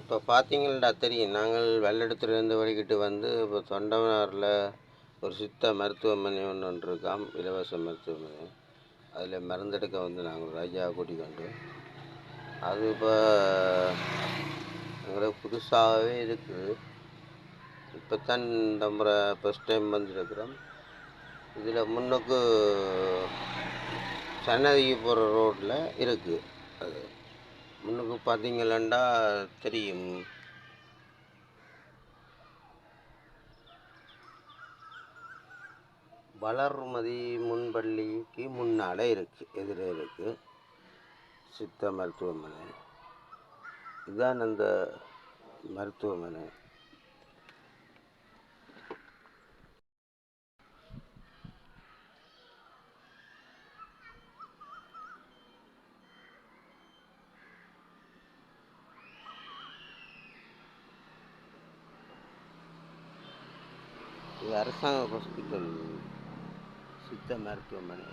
இப்போ பார்த்தீங்கன்னா தெரியும். நாங்கள் வெள்ளடத்துலேருந்து வரைக்கிட்டு வந்து இப்போ தொண்டமனாரில் ஒரு சித்த மருத்துவமனை ஒன்று ஒன்று இருக்காம் இலவச மருத்துவமனை. அதில் மருந்தெடுக்க வந்து நாங்கள் ராஜா கூட்டிக்கொண்டு அது இப்போ எங்களுக்கு புதுசாகவே இருக்குது இப்போ தான் இந்த முறை ஃபஸ்ட் டைம் வந்துருக்கிறோம். இதில் முன்னுக்கு சன்னதிக்கு போகிற ரோட்டில் இருக்குது அது. முன்னுக்கு பார்த்தீங்களா தெரியும். வளர்மதி முன்பள்ளிக்கு முன்னால் இருக்குது எதிரே இருக்குது சித்த மருத்துவமனை. இதுதான் அந்த மருத்துவமனை. இது அரசாங்க ஹாஸ்பிட்டல் சித்த மருத்துவமனை.